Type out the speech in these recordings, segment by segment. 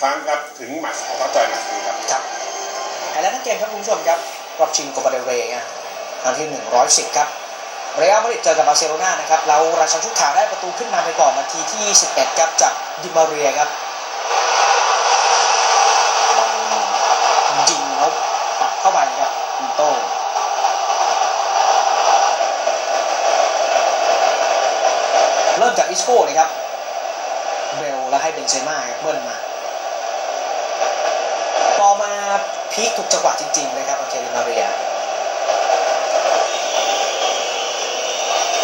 ครั้งครับถึงแมตช์ประทับใจแมตช์นี้ครับครับไฮไลท์ทั้งเกมครับคุณผู้ชมครับรอบชิงโคปาเดเรย์ครั้งที่ 110 ครับเรอัลมาดริดเจอกับบาร์เซโลนานะครับเราราชันชุดขาวได้ประตูขึ้นมาไปก่อนนาทีที่ 11 ครับจากดิมาเรียครับยิงแล้วปัดเข้าไปครับคุณโต้เริ่มจากอิสโก้เลยครับเบลแล้วให้เบนเซม่าครับเบิ้ลมา พอมา พีคทุกจังหวะจริงๆเลยครับอังเคลิมาเรีย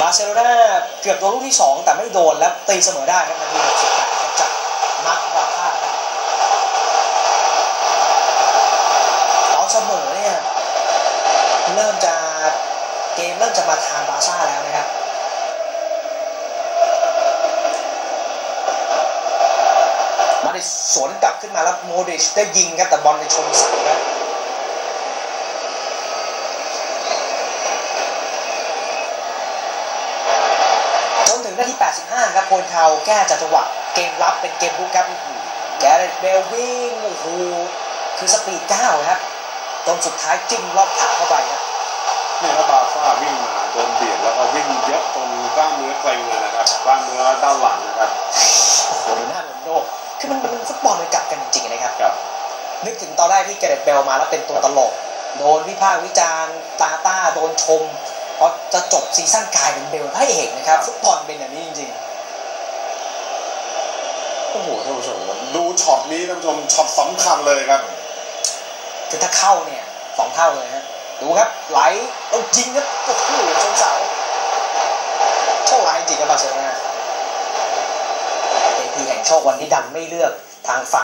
บาร์เซโลนาเกือบโดนลูกที่ 2 แต่ไม่โดนแล้วตีเสมอได้ครับนาที68ครับจากมาร์คบาค่าครับตอนเสมอเนี่ยเริ่มจะเกมเริ่มจะมาทางบาซ่าแล้วนะครับ มาได้ สวนกลับขึ้นมาแล้วโมดริชได้ยิงครับแต่บอลในชนเสาครับจนถึงนาที 85 ครับโพลเทาแก้จากจังหวะเกมรับเป็นเกมรุกครับโอ้โหแกเรตเบลวิ่งโอ้โหคือสปีดก้าวครับจนสุดท้ายจิ้มรอบขาเข้าไปครับนี่แล้วบาร์ซ่าวิ่งมาโดนเบียดแล้วก็วิ่งเยอะจนกล้ามเนื้อเกร็งเลยนะครับกล้ามเนื้อด้านหลังนะครับโอ้โหดูหน้าโรนลโด คือมันมันฟุตบอลมันกลับกันจริงๆนะครับกับนึกถึงตอนแรกที่แกเรตเบลมาแล้วเป็นตัวตลก โดนวิพากษ์วิจารณ์ตาต้าโดนชมพอจะจบซีซั่นกลายเป็นเบลพระเอกนะครับฟุตบอลเป็นอย่างนี้จริงโอ้โหท่านผู้ชมครับดูช็อตนี้ท่านผู้ชมช็อตสำคัญเลยครับๆคือถ้าเข้าเนี่ยสองเท่าเลยฮะดูครับไหลเอาจริงครับโอ้โหชนเสาโชคร้ายจริงกับบาร์เซ โชควันนี้ดันไม่เลือกทางฝั่ง